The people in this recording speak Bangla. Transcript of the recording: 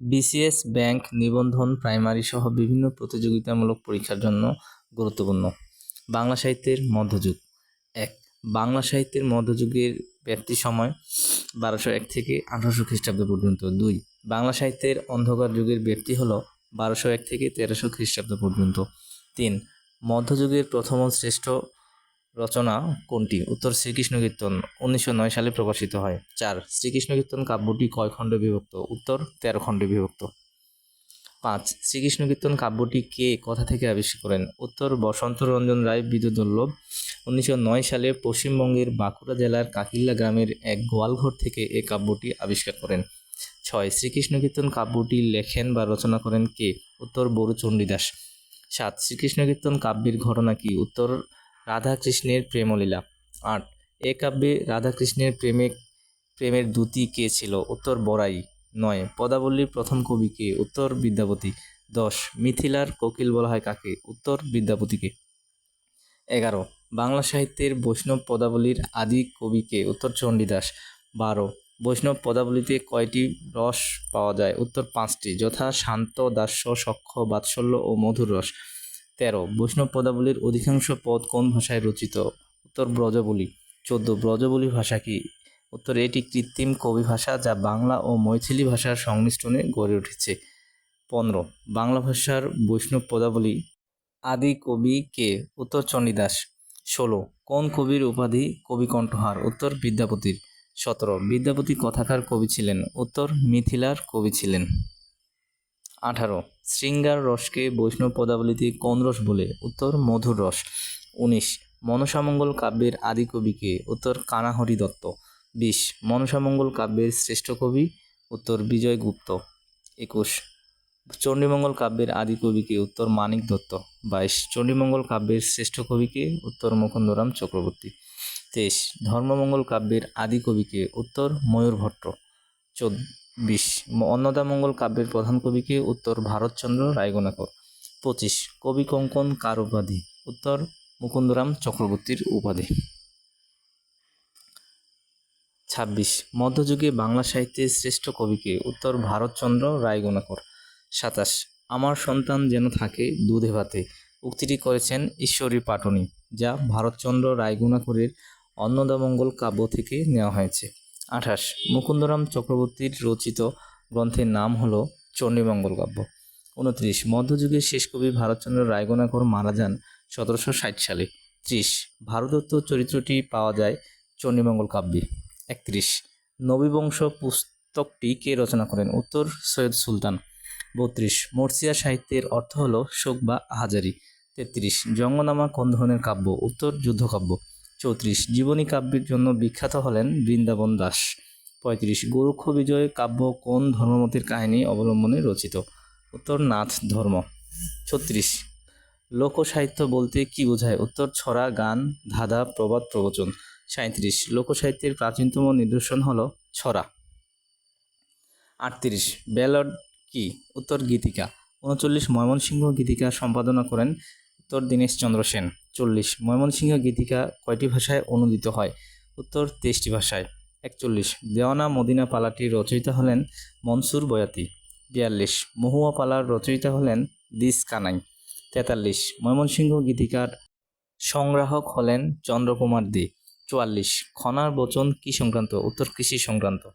বিসিএস ব্যাংক, নিবন্ধন, প্রাইমারি সহ বিভিন্ন প্রতিযোগিতামূলক পরীক্ষার জন্য গুরুত্বপূর্ণ। বাংলা সাহিত্যের মধ্যযুগ। এক, বাংলা সাহিত্যের মধ্যযুগের ব্যাপ্তি সময় বারোশো এক থেকে আঠারোশো খ্রিস্টাব্দ পর্যন্ত। দুই, বাংলা সাহিত্যের অন্ধকার যুগের ব্যাপ্তি হল বারোশো এক থেকে তেরোশো খ্রিস্টাব্দ পর্যন্ত। তিন, মধ্যযুগের প্রথম শ্রেষ্ঠ রচনা কোনটি? উত্তর শ্রীকৃষ্ণ কীর্তন উনিশশো নয় সালে প্রকাশিত হয়। চার, শ্রীকৃষ্ণ কীর্তন কাব্যটি কয় খণ্ডে বিভক্ত? উত্তর, তেরো খণ্ডে বিভক্ত। পাঁচ, শ্রীকৃষ্ণ কীর্তন কাব্যটি কে, কথা থেকে আবিষ্কার করেন? উত্তর বসন্ত রঞ্জন রায় বিদ্যুদুল্লভ উনিশশো নয় সালে পশ্চিমবঙ্গের বাঁকুড়া জেলার কাকিল্লা গ্রামের এক গোয়ালঘর থেকে এ কাব্যটি আবিষ্কার করেন। ছয়, শ্রীকৃষ্ণ কীর্তন কাব্যটি লেখেন বা রচনা করেন কে? উত্তর বড়ু চণ্ডীদাস সাত, শ্রীকৃষ্ণ কীর্তন কাব্যের ঘটনা কি? উত্তর রাধাকৃষ্ণের প্রেমলীলা। আট, এ কাব্যে রাধাকৃষ্ণের প্রেমে, প্রেমের দূতি কে ছিল? উত্তর, বড়াই। নয়, পদাবলীর প্রথম কবি কে? উত্তর, বিদ্যাপতি। দশ, মিথিলার কোকিল বলা হয় কাকে? উত্তর বিদ্যাপতিকে এগারো, বাংলা সাহিত্যের বৈষ্ণব পদাবলীর আদি কবি কে? উত্তর, চণ্ডীদাস। বারো, বৈষ্ণব পদাবলীতে কয়টি রস পাওয়া যায়? উত্তর, পাঁচটি। যথা শান্ত, দাস্য, সখ্য, বাৎসল্য ও মধুর রস। তেরো, বৈষ্ণব পদাবলীর অধিকাংশ পদ কোন ভাষায় রচিত? উত্তর ব্রজবলি। চোদ্দ, ব্রজবলি ভাষা কি? উত্তর, এটি কৃত্রিম কবি ভাষা যা বাংলা ও মৈথিলি ভাষার সংমিশ্রণে গড়ে উঠেছে। পনেরো, বাংলা ভাষার বৈষ্ণব পদাবলী আদি কবি কে? উত্তর চণ্ডীদাস ষোলো, কোন কবির উপাধি কবি কণ্ঠহার উত্তর, বিদ্যাপতির। সতেরো, বিদ্যাপতি কথাকার কবি ছিলেন। উত্তর, মিথিলার কবি ছিলেন। আঠারো শৃঙ্গার রসকে বৈষ্ণব পদাবলীতে কোন রস বলে? উত্তর, মধুর রস। উনিশ, মনসামঙ্গল কাব্যের আদি কবিকে। উত্তর, কানাহরি দত্ত। বিশ, মনসামঙ্গল কাব্যের শ্রেষ্ঠ কবি। উত্তর, বিজয় গুপ্ত। একুশ, চণ্ডীমঙ্গল কাব্যের আদি কবিকে। উত্তর, মানিক দত্ত। বাইশ, চণ্ডীমঙ্গল কাব্যের শ্রেষ্ঠ কবিকে। উত্তর, মুকুন্দরাম চক্রবর্তী। তেইশ, ধর্মমঙ্গল কাব্যের আদি কবিকে। উত্তর, ময়ূর ভট্ট। চব্বিশ অন্নদামঙ্গল কাব্যের প্রধান কবিকে উত্তর ভারতচন্দ্র রায়গোনাকর। পঁচিশ। কবি কঙ্কন কার উপাধি? উত্তর, মুকুন্দরাম চক্রবর্তীর উপাধি। ছাব্বিশ। মধ্যযুগে বাংলা সাহিত্যের শ্রেষ্ঠ কবিকে উত্তর ভারতচন্দ্র রায়গোনাকর। সাতাশ। আমার সন্তান যেন থাকে দুধে ভাতে উক্তিটি করেছেন ঈশ্বরী পাটনি, যা ভারতচন্দ্র রায়গুণাকরের অন্নদামঙ্গল কাব্য থেকে নেওয়া হয়েছে। আঠাশ। মুকুন্দরাম চক্রবর্তীর রচিত গ্রন্থের নাম হল চণ্ডীমঙ্গল কাব্য। উনত্রিশ মধ্যযুগের শেষ কবি ভারতচন্দ্র রায়গুণাকর মারা যান সতেরোশো ষাট সালে। ত্রিশ। ভারদত্ত চরিত্রটি পাওয়া যায় চণ্ডীমঙ্গল কাব্যে। একত্রিশ। নবীবংশ পুস্তকটি কে রচনা করেন? উত্তর সৈয়দ সুলতান। বত্রিশ। মর্সিয়া সাহিত্যের অর্থ হল শোক বা আহাজারি তেত্রিশ। জঙ্গনামা কোন ধরনের কাব্য? উত্তর যুদ্ধকাব্য। চৌত্রিশ। জীবনী কাব্যের জন্য বিখ্যাত হলেন বৃন্দাবন দাস। পঁয়ত্রিশ। গোরক্ষ বিজয় কাব্য কোন ধর্মমতের কাহিনী অবলম্বনে রচিত? উত্তর, নাথ ধর্ম। ছত্রিশ। লোকসাহিত্য বলতে কি বোঝায়? উত্তর, ছড়া, গান, ধাঁধা, প্রবাদ, প্রবচন। সাঁত্রিশ লোকসাহিত্যের প্রাচীনতম নিদর্শন হল ছড়া। আটত্রিশ। ব্যালড কি? উত্তর, গীতিকা। উনচল্লিশ। ময়মনসিংহ গীতিকা সম্পাদনা করেন উত্তর দীনেশচন্দ্র সেন। চল্লিশ ময়মনসিংহ গীতিকা কয়টি ভাষায় অনুদিত হয়? উত্তর, তেইশটি ভাষায়। একচল্লিশ। দেওয়ানা মদিনা পালাটির রচয়িতা হলেন মনসুর বয়াতি। বিয়াল্লিশ। মহুয়া পালার রচয়িতা হলেন দিস কানাই। তেতাল্লিশ। ময়মনসিংহ গীতিকার সংগ্রাহক হলেন চন্দ্রকুমার দে। চুয়াল্লিশ। খনার বচন কি সংক্রান্ত? উত্তর, কৃষি সংক্রান্ত।